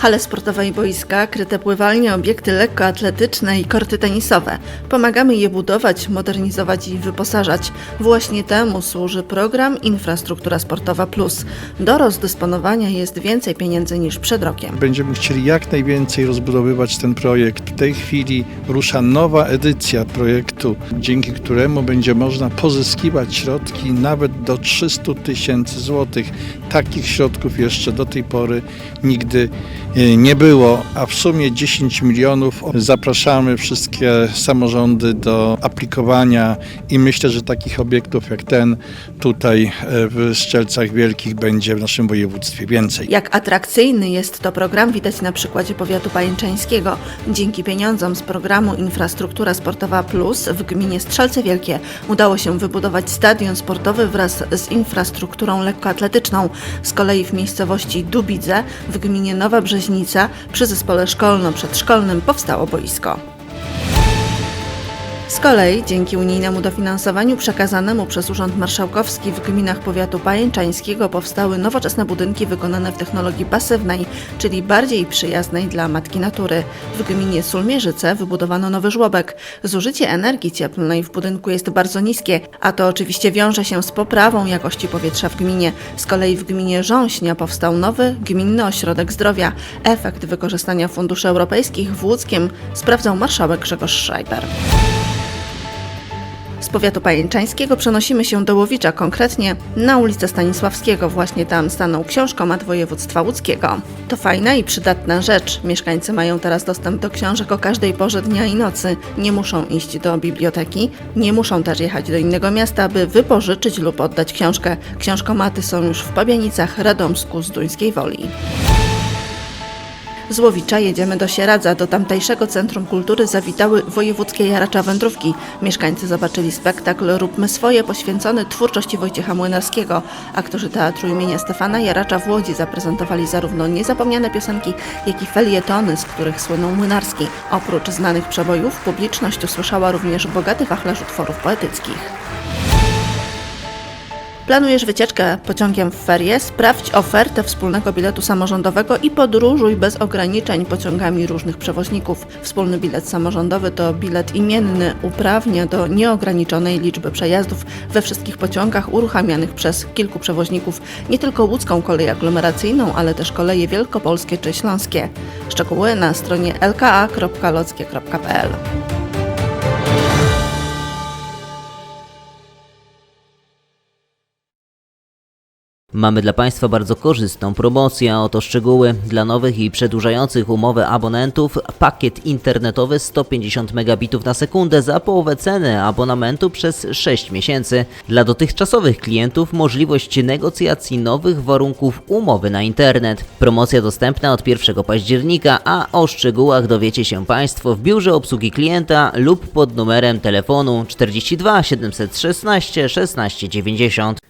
Hale sportowe i boiska, kryte pływalnie, obiekty lekkoatletyczne i korty tenisowe. Pomagamy je budować, modernizować i wyposażać. Właśnie temu służy program Infrastruktura Sportowa Plus. Do rozdysponowania jest więcej pieniędzy niż przed rokiem. Będziemy chcieli jak najwięcej rozbudowywać ten projekt. W tej chwili rusza nowa edycja projektu, dzięki któremu będzie można pozyskiwać środki nawet do 300 tysięcy złotych. Takich środków jeszcze do tej pory nigdy nie było, a w sumie 10 milionów. Zapraszamy wszystkie samorządy do aplikowania i myślę, że takich obiektów jak ten tutaj e, w Strzelcach Wielkich będzie w naszym województwie więcej. Jak atrakcyjny jest to program widać na przykładzie powiatu pajęczańskiego. Dzięki pieniądzom z programu Infrastruktura Sportowa Plus w gminie Strzelce Wielkie udało się wybudować stadion sportowy wraz z infrastrukturą lekkoatletyczną. Z kolei w miejscowości Dubidze w gminie Nowa Brzeźnica przy zespole szkolno-przedszkolnym powstało boisko. Z kolei dzięki unijnemu dofinansowaniu przekazanemu przez Urząd Marszałkowski w gminach powiatu pajęczańskiego powstały nowoczesne budynki wykonane w technologii pasywnej, czyli bardziej przyjaznej dla matki natury. W gminie Sulmierzyce wybudowano nowy żłobek. Zużycie energii cieplnej w budynku jest bardzo niskie, a to oczywiście wiąże się z poprawą jakości powietrza w gminie. Z kolei w gminie Rząśnia powstał nowy gminny ośrodek zdrowia. Efekt wykorzystania funduszy europejskich w Łódzkiem sprawdzał marszałek Grzegorz Schreiber. Z powiatu pajęczańskiego przenosimy się do Łowicza, konkretnie na ulicę Stanisławskiego. Właśnie tam stanął książkomat województwa łódzkiego. To fajna i przydatna rzecz. Mieszkańcy mają teraz dostęp do książek o każdej porze dnia i nocy. Nie muszą iść do biblioteki, nie muszą też jechać do innego miasta, by wypożyczyć lub oddać książkę. Książkomaty są już w Pabianicach, Radomsku, Zduńskiej Woli. Z Łowicza jedziemy do Sieradza. Do tamtejszego Centrum Kultury zawitały wojewódzkie jaracza wędrówki. Mieszkańcy zobaczyli spektakl Róbmy swoje poświęcony twórczości Wojciecha Młynarskiego. Aktorzy Teatru imienia Stefana Jaracza w Łodzi zaprezentowali zarówno niezapomniane piosenki, jak i felietony, z których słynął Młynarski. Oprócz znanych przebojów, publiczność usłyszała również bogaty wachlarz utworów poetyckich. Planujesz wycieczkę pociągiem w ferie? Sprawdź ofertę wspólnego biletu samorządowego i podróżuj bez ograniczeń pociągami różnych przewoźników. Wspólny bilet samorządowy to bilet imienny, uprawnia do nieograniczonej liczby przejazdów we wszystkich pociągach uruchamianych przez kilku przewoźników, nie tylko łódzką kolej aglomeracyjną, ale też koleje wielkopolskie czy śląskie. Szczegóły na stronie lka.lockie.pl. Mamy dla Państwa bardzo korzystną promocję, oto szczegóły. Dla nowych i przedłużających umowę abonentów pakiet internetowy 150 megabitów na sekundę za połowę ceny abonamentu przez 6 miesięcy. Dla dotychczasowych klientów możliwość negocjacji nowych warunków umowy na internet. Promocja dostępna od 1 października, a o szczegółach dowiecie się Państwo w biurze obsługi klienta lub pod numerem telefonu 42 716 1690.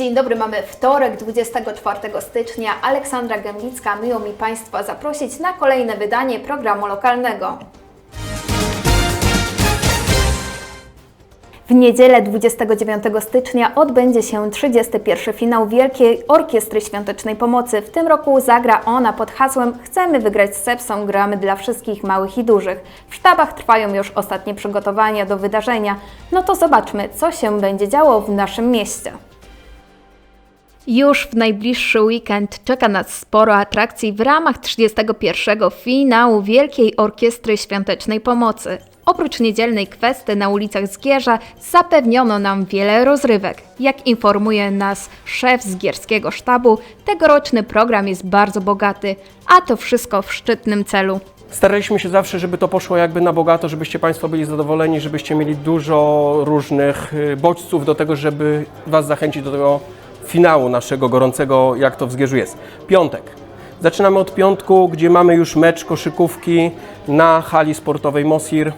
Dzień dobry, mamy wtorek, 24 stycznia. Aleksandra Gębicka, miło mi Państwa zaprosić na kolejne wydanie programu lokalnego. W niedzielę 29 stycznia odbędzie się 31. finał Wielkiej Orkiestry Świątecznej Pomocy. W tym roku zagra ona pod hasłem Chcemy wygrać z sepsą, gramy dla wszystkich małych i dużych. W sztabach trwają już ostatnie przygotowania do wydarzenia. No to zobaczmy, co się będzie działo w naszym mieście. Już w najbliższy weekend czeka nas sporo atrakcji w ramach 31. finału Wielkiej Orkiestry Świątecznej Pomocy. Oprócz niedzielnej kwesty na ulicach Zgierza zapewniono nam wiele rozrywek. Jak informuje nas szef Zgierskiego Sztabu, tegoroczny program jest bardzo bogaty, a to wszystko w szczytnym celu. Staraliśmy się zawsze, żeby to poszło jakby na bogato, żebyście Państwo byli zadowoleni, żebyście mieli dużo różnych y, bodźców do tego, żeby Was zachęcić do tego finału naszego gorącego, jak to w Zgierzu jest. Piątek. Zaczynamy od piątku, gdzie mamy już mecz koszykówki na hali sportowej Mosir.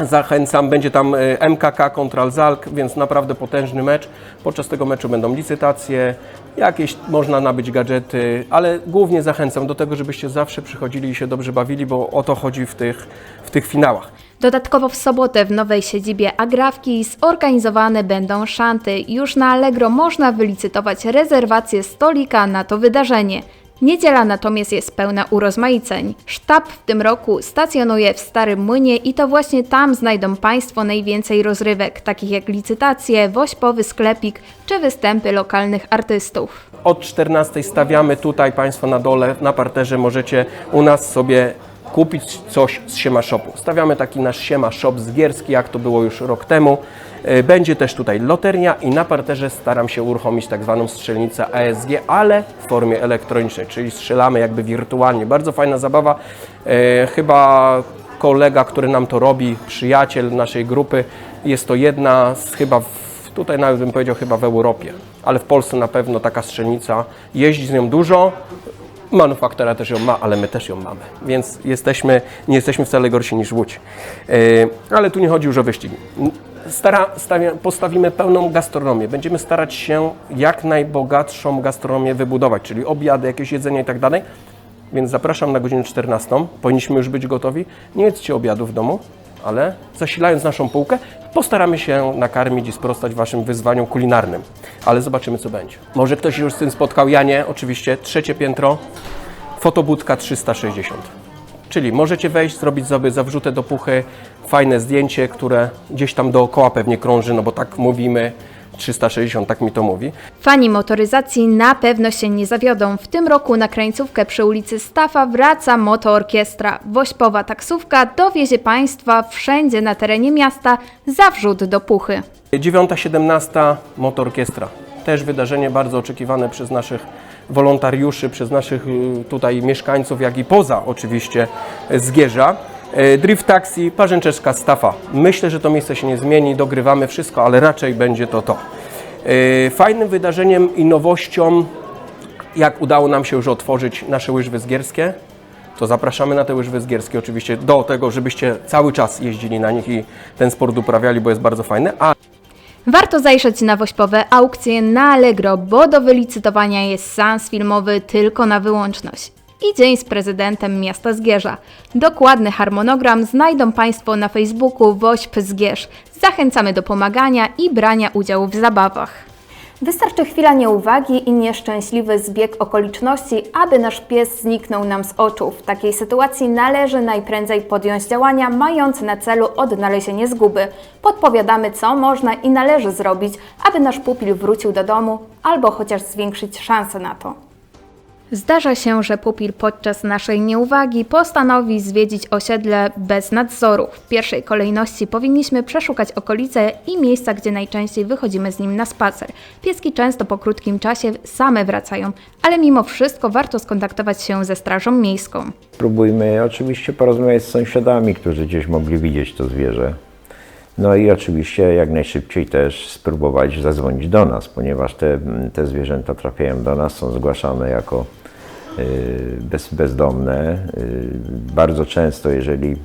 Zachęcam, będzie tam y, MKK kontra Zalk, więc naprawdę potężny mecz. Podczas tego meczu będą licytacje, jakieś można nabyć gadżety, ale głównie zachęcam do tego, żebyście zawsze przychodzili i się dobrze bawili, bo o to chodzi w tych, w tych finałach. Dodatkowo w sobotę w nowej siedzibie Agrawki zorganizowane będą szanty. Już na Allegro można wylicytować rezerwację stolika na to wydarzenie. Niedziela natomiast jest pełna urozmaiceń. Sztab w tym roku stacjonuje w Starym Młynie i to właśnie tam znajdą Państwo najwięcej rozrywek, takich jak licytacje, wośpowy sklepik czy występy lokalnych artystów. Od 14 stawiamy tutaj Państwo na dole, na parterze możecie u nas sobie kupić coś z Siema Shopu. Stawiamy taki nasz Siema Shop zgierski, jak to było już rok temu. E, Będzie też tutaj loteria i na parterze staram się uruchomić tak zwaną strzelnicę ASG, ale w formie elektronicznej, czyli strzelamy jakby wirtualnie. Bardzo fajna zabawa. E, Chyba kolega, który nam to robi, przyjaciel naszej grupy, jest to jedna z chyba w, tutaj nawet bym powiedział chyba w Europie, ale w Polsce na pewno taka strzelnica, jeździ z nią dużo, manufaktura też ją ma, ale my też ją mamy, więc jesteśmy, nie jesteśmy wcale gorsi niż Łódź. Yy, ale tu nie chodzi już o wyścigi. Stara, stawia, postawimy pełną gastronomię. Będziemy starać się jak najbogatszą gastronomię wybudować, czyli obiady, jakieś jedzenie i tak dalej. Więc zapraszam na godzinę 14. Powinniśmy już być gotowi. Nie jedzcie obiadu w domu, ale zasilając naszą półkę, postaramy się nakarmić i sprostać Waszym wyzwaniom kulinarnym. Ale zobaczymy, co będzie. Może ktoś już z tym spotkał. Ja nie, oczywiście. Trzecie piętro, fotobudka 360. Czyli możecie wejść, zrobić sobie zawrzutę do puchy, fajne zdjęcie, które gdzieś tam dookoła pewnie krąży, no bo tak mówimy, 360, tak mi to mówi. Fani motoryzacji na pewno się nie zawiodą. W tym roku na krańcówkę przy ulicy Stafa wraca motoorkiestra. Wośpowa taksówka dowiezie Państwa wszędzie na terenie miasta za wrzut do puchy. 9-17 Motorkiestra. Też wydarzenie bardzo oczekiwane przez naszych wolontariuszy, przez naszych y, tutaj mieszkańców, jak i poza oczywiście Zgierza. Y, Drift Taxi, Parzęczewska Stafa. Myślę, że to miejsce się nie zmieni, dogrywamy wszystko, ale raczej będzie to to. Y, Fajnym wydarzeniem i nowością, jak udało nam się już otworzyć nasze łyżwy zgierskie, to zapraszamy na te łyżwy zgierskie oczywiście do tego, żebyście cały czas jeździli na nich i ten sport uprawiali, bo jest bardzo fajny, a Warto zajrzeć na wośpowe aukcje na Allegro, bo do wylicytowania jest seans filmowy tylko na wyłączność. I dzień z prezydentem miasta Zgierza. Dokładny harmonogram znajdą Państwo na Facebooku Wośp Zgierz. Zachęcamy do pomagania i brania udziału w zabawach. Wystarczy chwila nieuwagi i nieszczęśliwy zbieg okoliczności, aby nasz pies zniknął nam z oczu. W takiej sytuacji należy najprędzej podjąć działania mające na celu odnalezienie zguby. Podpowiadamy, co można i należy zrobić, aby nasz pupil wrócił do domu albo chociaż zwiększyć szanse na to. Zdarza się, że pupil podczas naszej nieuwagi postanowi zwiedzić osiedle bez nadzoru. W pierwszej kolejności powinniśmy przeszukać okolice i miejsca, gdzie najczęściej wychodzimy z nim na spacer. Pieski często po krótkim czasie same wracają, ale mimo wszystko warto skontaktować się ze Strażą Miejską. Spróbujmy oczywiście porozmawiać z sąsiadami, którzy gdzieś mogli widzieć to zwierzę. No i oczywiście jak najszybciej też spróbować zadzwonić do nas, ponieważ te, te zwierzęta trafiają do nas, są zgłaszane jako bez, bezdomne. Y, Bardzo często, jeżeli y,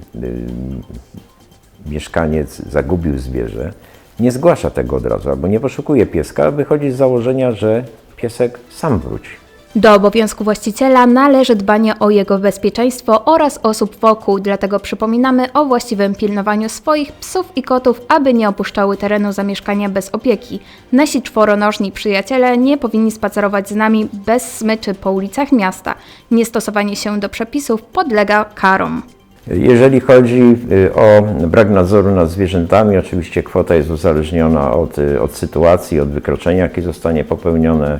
mieszkaniec zagubił zwierzę, nie zgłasza tego od razu albo nie poszukuje pieska, wychodzi z założenia, że piesek sam wróci. Do obowiązku właściciela należy dbanie o jego bezpieczeństwo oraz osób wokół, dlatego przypominamy o właściwym pilnowaniu swoich psów i kotów, aby nie opuszczały terenu zamieszkania bez opieki. Nasi czworonożni przyjaciele nie powinni spacerować z nami bez smyczy po ulicach miasta. Niestosowanie się do przepisów podlega karom. Jeżeli chodzi y, o brak nadzoru nad zwierzętami, oczywiście kwota jest uzależniona od, y, od sytuacji, od wykroczenia, jakie zostanie popełnione.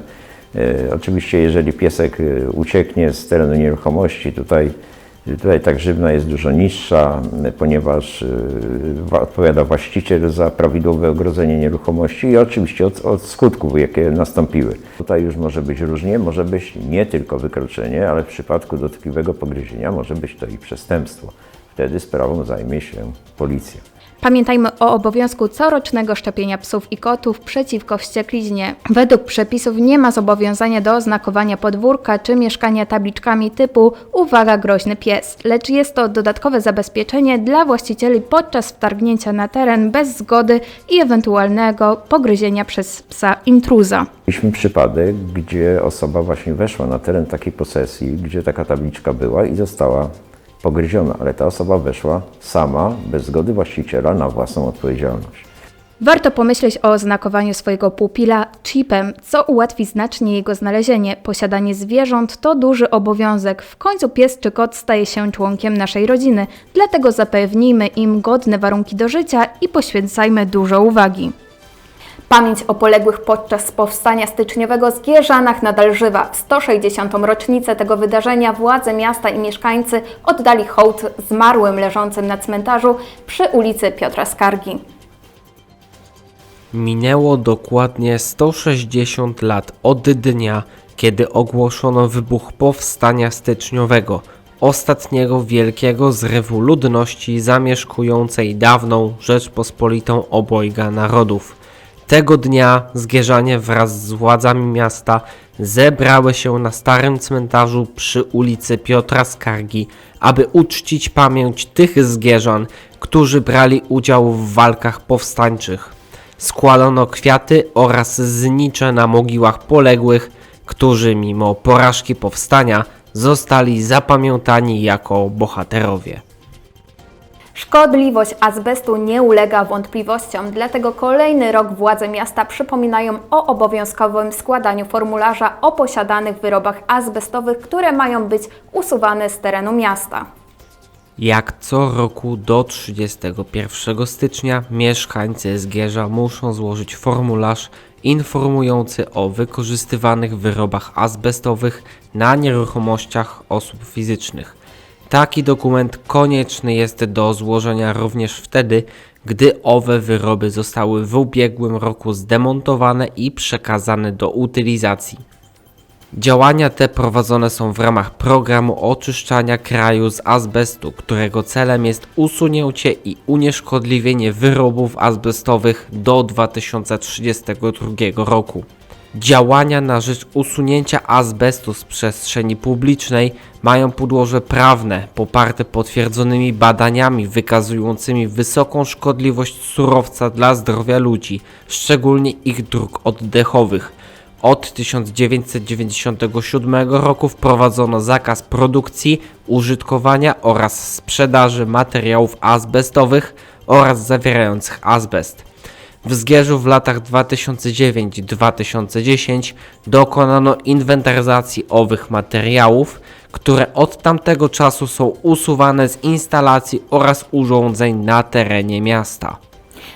Y, Oczywiście, jeżeli piesek y, ucieknie z terenu nieruchomości, tutaj, tutaj ta grzywna jest dużo niższa, ponieważ wa- odpowiada właściciel za prawidłowe ogrodzenie nieruchomości i oczywiście od, od skutków, jakie nastąpiły. Tutaj już może być różnie, może być nie tylko wykroczenie, ale w przypadku dotkliwego pogryzienia może być to i przestępstwo. Wtedy sprawą zajmie się policja. Pamiętajmy o obowiązku corocznego szczepienia psów i kotów przeciwko wściekliźnie. Według przepisów nie ma zobowiązania do oznakowania podwórka czy mieszkania tabliczkami typu uwaga groźny pies, lecz jest to dodatkowe zabezpieczenie dla właścicieli podczas wtargnięcia na teren bez zgody i ewentualnego pogryzienia przez psa intruza. Mieliśmy przypadek, gdzie osoba właśnie weszła na teren takiej posesji, gdzie taka tabliczka była i została pogryziona, ale ta osoba weszła sama, bez zgody właściciela, na własną odpowiedzialność. Warto pomyśleć o oznakowaniu swojego pupila chipem, co ułatwi znacznie jego znalezienie. Posiadanie zwierząt to duży obowiązek. W końcu pies czy kot staje się członkiem naszej rodziny, dlatego zapewnijmy im godne warunki do życia i poświęcajmy dużo uwagi. Pamięć o poległych podczas powstania styczniowego w Gierzanach nadal żywa. W 160. rocznicę tego wydarzenia władze miasta i mieszkańcy oddali hołd zmarłym leżącym na cmentarzu przy ulicy Piotra Skargi. Minęło dokładnie 160 lat od dnia, kiedy ogłoszono wybuch powstania styczniowego, ostatniego wielkiego zrywu ludności zamieszkującej dawną Rzeczpospolitą obojga narodów. Tego dnia Zgierzanie wraz z władzami miasta zebrały się na starym cmentarzu przy ulicy Piotra Skargi, aby uczcić pamięć tych Zgierzan, którzy brali udział w walkach powstańczych. Składano kwiaty oraz znicze na mogiłach poległych, którzy mimo porażki powstania zostali zapamiętani jako bohaterowie. Szkodliwość azbestu nie ulega wątpliwościom, dlatego kolejny rok władze miasta przypominają o obowiązkowym składaniu formularza o posiadanych wyrobach azbestowych, które mają być usuwane z terenu miasta. Jak co roku do 31 stycznia mieszkańcy Zgierza muszą złożyć formularz informujący o wykorzystywanych wyrobach azbestowych na nieruchomościach osób fizycznych. Taki dokument konieczny jest do złożenia również wtedy, gdy owe wyroby zostały w ubiegłym roku zdemontowane i przekazane do utylizacji. Działania te prowadzone są w ramach programu oczyszczania kraju z azbestu, którego celem jest usunięcie i unieszkodliwienie wyrobów azbestowych do 2032 roku. Działania na rzecz usunięcia azbestu z przestrzeni publicznej mają podłoże prawne poparte potwierdzonymi badaniami wykazującymi wysoką szkodliwość surowca dla zdrowia ludzi, szczególnie ich dróg oddechowych. Od 1997 roku wprowadzono zakaz produkcji, użytkowania oraz sprzedaży materiałów azbestowych oraz zawierających azbest. W Zgierzu w latach 2009-2010 dokonano inwentaryzacji owych materiałów, które od tamtego czasu są usuwane z instalacji oraz urządzeń na terenie miasta.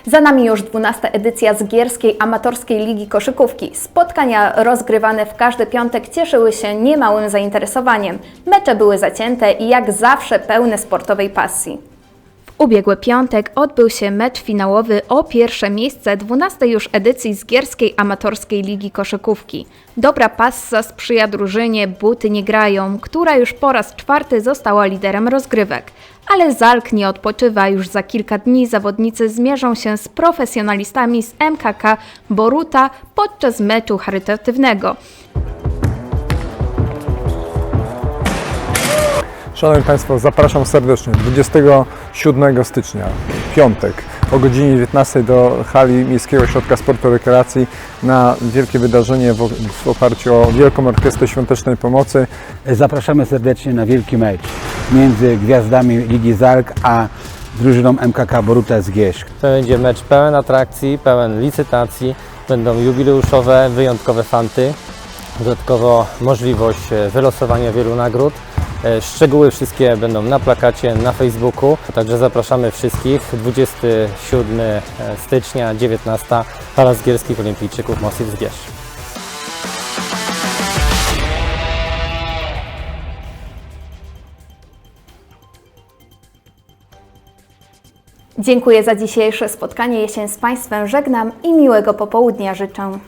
Za nami już 12 edycja Zgierskiej Amatorskiej Ligi Koszykówki. Spotkania rozgrywane w każdy piątek cieszyły się niemałym zainteresowaniem. Mecze były zacięte i jak zawsze pełne sportowej pasji. Ubiegły piątek odbył się mecz finałowy o pierwsze miejsce 12 już edycji Zgierskiej Amatorskiej Ligi Koszykówki. Dobra passa sprzyja drużynie Buty nie grają, która już po raz czwarty została liderem rozgrywek. Ale Zalk nie odpoczywa, już za kilka dni zawodnicy zmierzą się z profesjonalistami z MKK Boruta podczas meczu charytatywnego. Szanowni Państwo, zapraszam serdecznie 27 stycznia, piątek, o godzinie 19 do hali Miejskiego Ośrodka Sportu i Rekreacji na wielkie wydarzenie w, w oparciu o Wielką Orkiestrę Świątecznej Pomocy. Zapraszamy serdecznie na wielki mecz między gwiazdami Ligi Zalk a drużyną MKK Boruta Zgierz. To będzie mecz pełen atrakcji, pełen licytacji. Będą jubileuszowe, wyjątkowe fanty. Dodatkowo możliwość e, wylosowania wielu nagród. E, Szczegóły wszystkie będą na plakacie, na Facebooku. Także zapraszamy wszystkich. 27 stycznia, 19. Hala Zgierskich Olimpijczyków Mosyw Zgierz. Dziękuję za dzisiejsze spotkanie. Ja się z Państwem żegnam i miłego popołudnia życzę.